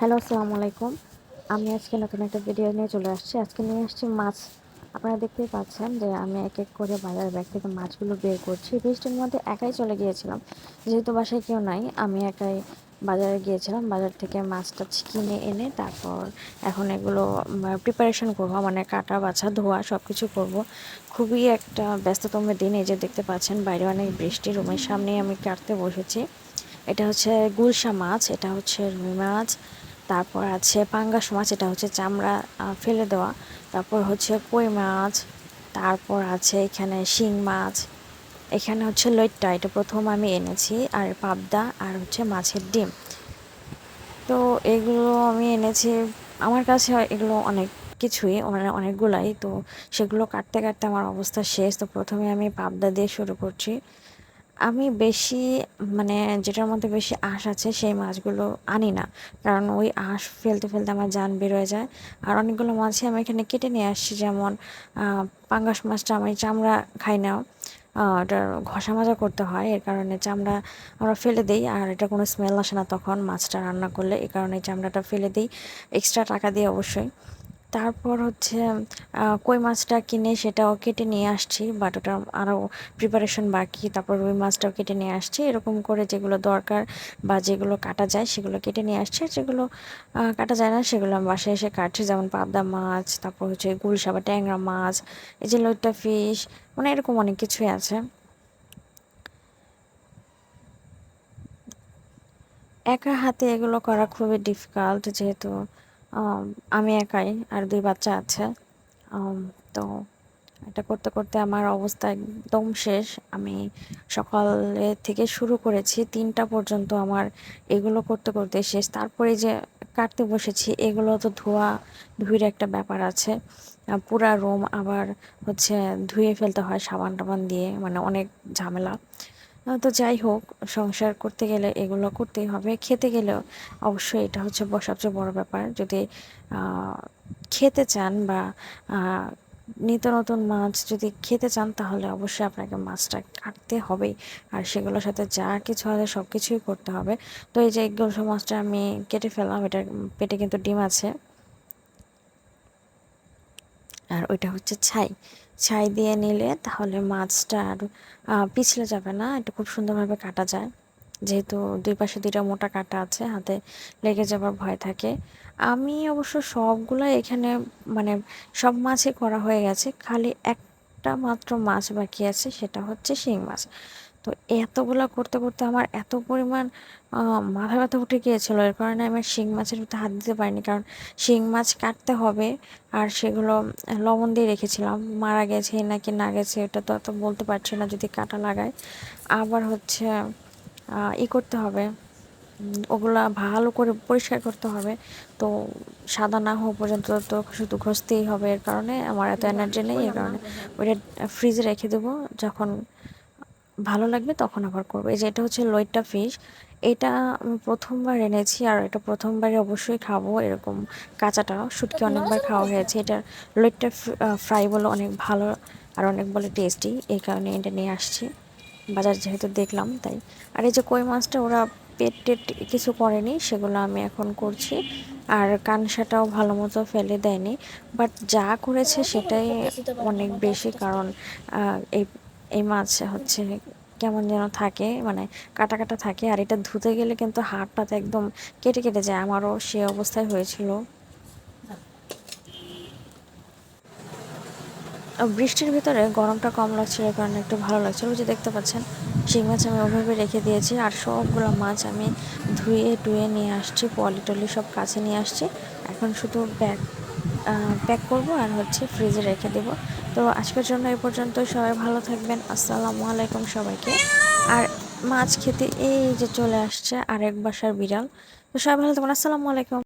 Hello, আসসালামু আলাইকুম। আমি আজকে নতুন একটা ভিডিও নিয়ে চলে আসছি। আজকে নিয়ে আসছি মাছ। আপনারা দেখতেই পাচ্ছেন যে আমি এক এক করে বাজার ব্যাগ থেকে মাছগুলো বের করছি। বৃষ্টির মধ্যে একাই চলে গিয়েছিলাম। যেহেতু বাসায় কেউ নাই, আমি একাই বাজারে গিয়েছিলাম। বাজার থেকে মাছটা কিনে এনে তারপর এখন এগুলো প্রিপারেশন করব। মানে কাটা, বাছা, ধোয়া সব কিছু করব। খুবই একটা ব্যস্ততম দিন। এই যে দেখতে পাচ্ছেন, বাইরে অনেক বৃষ্টি। রুমের সামনে আমি কাটতে বসেছি। এটা হচ্ছে গুলশা মাছ। এটা হচ্ছে রুই মাছ। তারপর আছে পাঙ্গাস মাছ এটা হচ্ছে চামড়া ফেলে দেওয়া। তারপর হচ্ছে কই মাছ, তারপর আছে এখানে শিং মাছ। এখানে হচ্ছে লইট্টা, এটা প্রথম আমি এনেছি, আর পাবদা, আর হচ্ছে মাছের ডিম। তো এগুলো আমি এনেছি, আমার কাছে এগুলো অনেক কিছুই মানে অনেকগুলাই। তো সেগুলো কাটতে কাটতে আমার অবস্থা শেষ। তো প্রথমে আমি পাবদা দিয়ে শুরু করছি। আমি বেশি মানে যেটার মধ্যে বেশি আঁশ আছে সেই মাছগুলো আনি না। কারণ ওই আঁশ ফেলতে ফেলতে আমার জান বেরোয় যায়। আর অনেকগুলো মাছই আমি এখানে কেটে নিয়ে আসছি, যেমন পাঙ্গাস মাছটা আমি চামড়া খাই না। ওটা ঘষা মাজা করতে হয়, এর কারণে চামড়া আমরা ফেলে দিই, আর এটা কোনো স্মেল আসে না তখন মাছটা রান্না করলে এই কারণে চামড়াটা ফেলে দিই। এক্সট্রা টাকা দিয়ে অবশ্যই। তারপর হচ্ছে কই মাছটা কিনে সেটাও কেটে নিয়ে আসছি বাট ওটা আরও প্রিপারেশন বাকি, তারপর রুই মাছটাও কেটে নিয়ে আসছি। এরকম করে যেগুলো দরকার বা যেগুলো কাটা যায় সেগুলো কেটে নিয়ে আসছি যেগুলো কাটা যায় না সেগুলো আমি বাসায় এসে কাটছি, যেমন পাবদা মাছ, তারপর হচ্ছে গুলশা বা ট্যাংরা মাছ, এই যে লইট্টা ফিশ মানে এরকম অনেক কিছুই আছে। একা হাতে এগুলো করা খুবই ডিফিকাল্ট যেহেতু আমি একাই আর দুই বাচ্চা আছে। তো এটা করতে করতে আমার অবস্থা একদম শেষ। আমি সকালে থেকে শুরু করেছি, তিনটা পর্যন্ত আমার এগুলো করতে করতে শেষ। তারপরে যে কাটতে বসেছি, এগুলো তো ধোয়া, ধুইয়ের একটা ব্যাপার আছে। পুরা রুম আবার হচ্ছে ধুয়ে ফেলতে হয় সাবান টাবান দিয়ে মানে অনেক ঝামেলা। তো যাই হোক, সংসার করতে গেলে এগুলো করতেই হবে। খেতে গেলেও অবশ্যই এটা হচ্ছে সবচেয়ে বড় ব্যাপার। যদি খেতে চান বা নিত্য নতুন মাছ যদি খেতে চান, তাহলে অবশ্যই আপনাকে মাছটা কাটতে হবেই। আর সেগুলোর সাথে যা কিছু আছে সব কিছুই করতে হবে। তো এই যে গোলসা মাছটা আমি কেটে ফেললাম, এটার পেটে কিন্তু ডিম আছে। আর ওইটা হচ্ছে ছাই। ছাই দিয়ে নিলে তাহলে মাছটা আর পিছলে যাবে না। এটা খুব সুন্দরভাবে কাটা যায়। যেহেতু দুই পাশে দুইটা মোটা কাটা আছে, হাতে লেগে যাবার ভয় থাকে। আমি অবশ্য সবগুলো এখানে মানে সব মাছই করা হয়ে গেছে। খালি একটা মাত্র মাছ বাকি আছে, সেটা হচ্ছে শিং মাছ। তো এতগুলো করতে করতে আমার এত পরিমাণ মাথা ব্যথা উঠে গিয়েছিল। এর কারণে আমি শিং মাছের ভিতরে হাত দিতে পারিনি। কারণ শিং মাছ কাটতে হবে আর সেগুলো লবণ দিয়ে রেখেছিলাম। মারা গেছে নাকি না গেছে এটা তো এত বলতে পারছি না যদি কাটা লাগায় আবার হচ্ছে ই করতে হবে। ওগুলা ভালো করে পরিষ্কার করতে হবে। তো সাদা না হওয়া পর্যন্ত তো শুধু ঘষতেই হবে। এর কারণে আমার এত এনার্জি নেই। এর কারণে ওইটা ফ্রিজে রেখে দেবো। যখন ভালো লাগবে তখন আবার করব। এই যে এটা হচ্ছে লইট্টা ফিশ এটা আমি প্রথমবার এনেছি আর এটা প্রথমবারে অবশ্যই খাব এরকম কাঁচাটা। শুটকি অনেকবার খাওয়া হয়েছে। এটা লইট্টা ফ্রাই বলে অনেক ভালো আর অনেক বলে টেস্টি এই কারণে এটা নিয়ে আসছি। বাজার যেহেতু দেখলাম তাই। আর এই যে কই মাছটা ওরা পেট টেট কিছু করেনি সেগুলো আমি এখন করছি। আর কানসাটাও ভালো মতো ফেলে দেয়নি। বাট যা করেছে সেটাই অনেক বেশি কারণ এই এই মাছ হচ্ছে কেমন যেন থাকে মানে কাটা কাটা থাকে, আর এটা ধুতে গেলে কিন্তু হাড়টাতে একদম কেটে কেটে যায়। আমারও সে অবস্থায় হয়েছিল। বৃষ্টির ভিতরে গরমটা কম লাগছিল, কারণে একটু ভালো লাগছিল। যে দেখতে পাচ্ছেন, শিং মাছ আমি ওভাবে রেখে দিয়েছি, আর সবগুলো মাছ আমি ধুয়ে টুয়ে নিয়ে আসছি পলি টলি সব কাছে নিয়ে আসছি। এখন শুধু ব্যাগ। প্যাক করব আর হচ্ছে ফ্রিজে রেখে দেব। তো আজকের জন্য এই পর্যন্ত সবাই ভালো থাকবেন। আসসালামু আলাইকুম সবাইকে। আর মাছ খেতে এই যে চলে আসছে আরেক বাসার বিড়াল। তো সবাই ভালো থাকবেন। আসসালামু আলাইকুম।